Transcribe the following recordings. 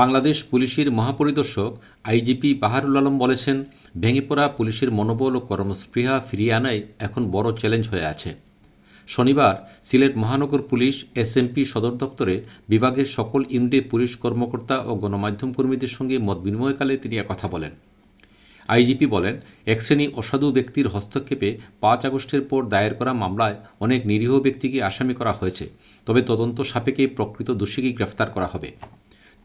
বাংলাদেশ পুলিশের মহাপরিদর্শক আইজিপি বাহারুল আলম বলেছেন ভেঙে পড়া পুলিশের মনোবল ও কর্মস্পৃহা ফিরিয়ে আনাই এখন বড় চ্যালেঞ্জ হয়ে আছে। শনিবার সিলেট মহানগর পুলিশ এসএমপি সদর দপ্তরে বিভাগের সকল ইউনিটের পুলিশ কর্মকর্তা ও গণমাধ্যম কর্মীদের সঙ্গে মত বিনিময়কালে তিনি কথা বলেন। আইজিপি বলেন, এক শ্রেণি অসাধু ব্যক্তির হস্তক্ষেপে পাঁচ আগস্টের পর দায়ের করা মামলায় অনেক নিরীহ ব্যক্তিকে আসামি করা হয়েছে, তবে তদন্ত সাপেক্ষে প্রকৃত দোষীকে গ্রেফতার করা হবে।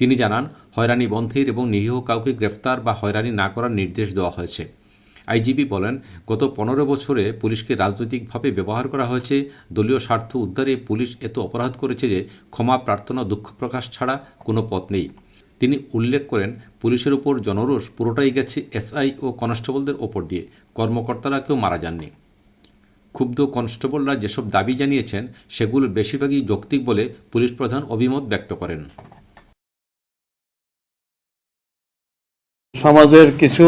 তিনি জানান, হয়রানি বন্ধের এবং নিরীহ কাউকে গ্রেফতার বা হয়রানি না করার নির্দেশ দেওয়া হয়েছে। আইজিপি বলেন, গত পনেরো বছরে পুলিশকে রাজনৈতিকভাবে ব্যবহার করা হয়েছে। দলীয় স্বার্থ উদ্ধারে পুলিশ এত অপরাধ করেছে যে ক্ষমা প্রার্থনা, দুঃখ প্রকাশ ছাড়া কোনো পথ নেই। তিনি উল্লেখ করেন, পুলিশের উপর জনরোষ পুরোটাই গেছে এসআই ও কনস্টেবলদের ওপর দিয়ে। কর্মকর্তারা কেউ মারা যাননি। ক্ষুব্ধ কনস্টেবলরা যেসব দাবি জানিয়েছেন সেগুলো বেশিরভাগই যৌক্তিক বলে পুলিশ প্রধান অভিমত ব্যক্ত করেন। সমাজের কিছু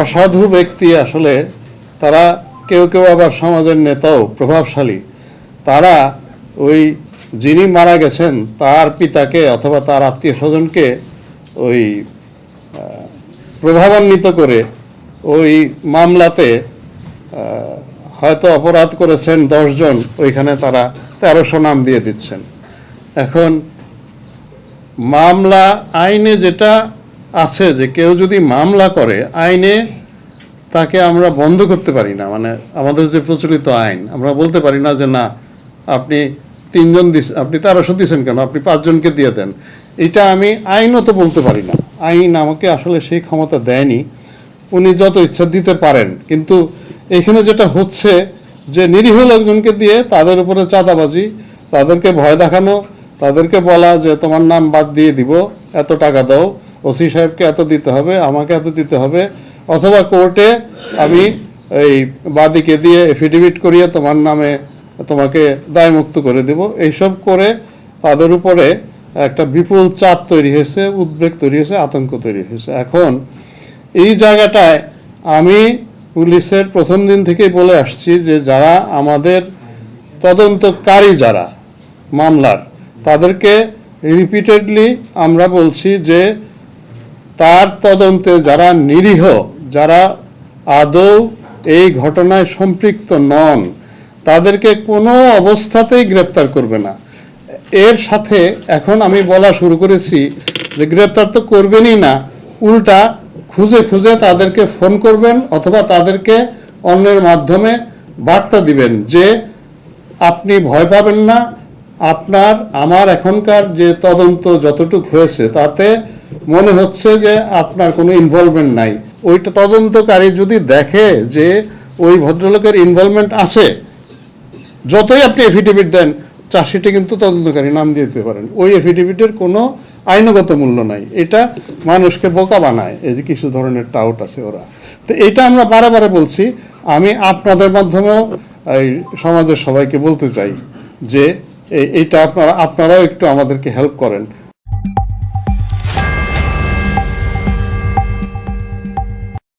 অসাধু ব্যক্তি আসলে তারা কেউ কেউ আবার সমাজের নেতাও, প্রভাবশালী। তারা ওই যিনি মারা গেছেন, তার পিতাকে অথবা তার আত্মীয় স্বজনকে ওই প্রভাবান্বিত করে ওই মামলাতে হয়তো অপরাধ করেছেন দশজন ওইখানে তারা তেরোশো নাম দিয়ে দিচ্ছেন। এখন মামলা আইনে যেটা আছে যে কেউ যদি মামলা করে আইনে, তাকে আমরা বন্ধ করতে পারি না। মানে আমাদের যে প্রচলিত আইন, আমরা বলতে পারি না যে না, আপনি তিনজন দিস, আপনি তেরোশো দিচ্ছেন কেন? আপনি পাঁচজনকে দিয়ে দেন। এটা আমি আইনত বলতে পারি না। আইন আমাকে আসলে সেই ক্ষমতা দেয়নি। উনি যত ইচ্ছা দিতে পারেন। কিন্তু এখানে যেটা হচ্ছে যে নিরীহ লোকজনকে দিয়ে তাদের উপরে চাঁদাবাজি, তাদেরকে ভয় দেখানো তাদেরকে বলা যে, তোমার নাম বাদ দিয়ে দিব, এত টাকা দাও, ওসি সাহেবকে এত দিতে হবে, আমাকে এত দিতে হবে। অথবা কোর্টে আমি এই বাদিকে দিয়ে এফিডেভিট করিয়ে তোমার নামে তোমাকে দায়মুক্ত করে দেব। এইসব করে তাদের উপরে একটা বিপুল চাপ তৈরি হয়েছে, উদ্বেগ তৈরি হয়েছে, আতঙ্ক তৈরি হয়েছে। এখন এই জায়গাটায় আমি পুলিশের প্রথম দিন থেকেই বলে আসছি যে, যারা আমাদের তদন্তকারী যারা, মামলার তাদেরকে রিপিটেডলি আমরা বলছি যে তার তদন্তে যারা নিরীহ, যারা আদৌ এই ঘটনায় সম্পৃক্ত নন, তাদেরকে কোনো অবস্থাতেই গ্রেপ্তার করবে না। এর সাথে এখন আমি বলা শুরু করেছি যে গ্রেপ্তার তো করবেনই না, উল্টা খুঁজে খুঁজে তাদেরকে ফোন করবেন অথবা তাদেরকে অন্যের মাধ্যমে বার্তা দিবেন যে আপনি ভয় পাবেন না আপনার, আমার এখনকার যে তদন্ত যতটুকু হয়েছে, তাতে মনে হচ্ছে যে আপনার কোনো ইনভলভমেন্ট নাই। ওইটা তদন্তকারী যদি দেখে যে ওই ভদ্রলোকের ইনভলভমেন্ট আছে, যতই আপনি এফিডেভিট দেন চাষিটি কিন্তু তদন্তকারী নাম দিয়ে দিতে পারেন। ওই এফিডেভিটের কোনো আইনগত মূল্য নাই। এটা মানুষকে বোকা বানায়। এই যে কিছু ধরনের টাউট আছে ওরা। তো এটা আমরা বারে বলছি। আমি আপনাদের মাধ্যমেও এই সমাজের সবাইকে বলতে চাই যে এটা আপনারা আপনারাও একটু আমাদেরকে হেল্প করেন।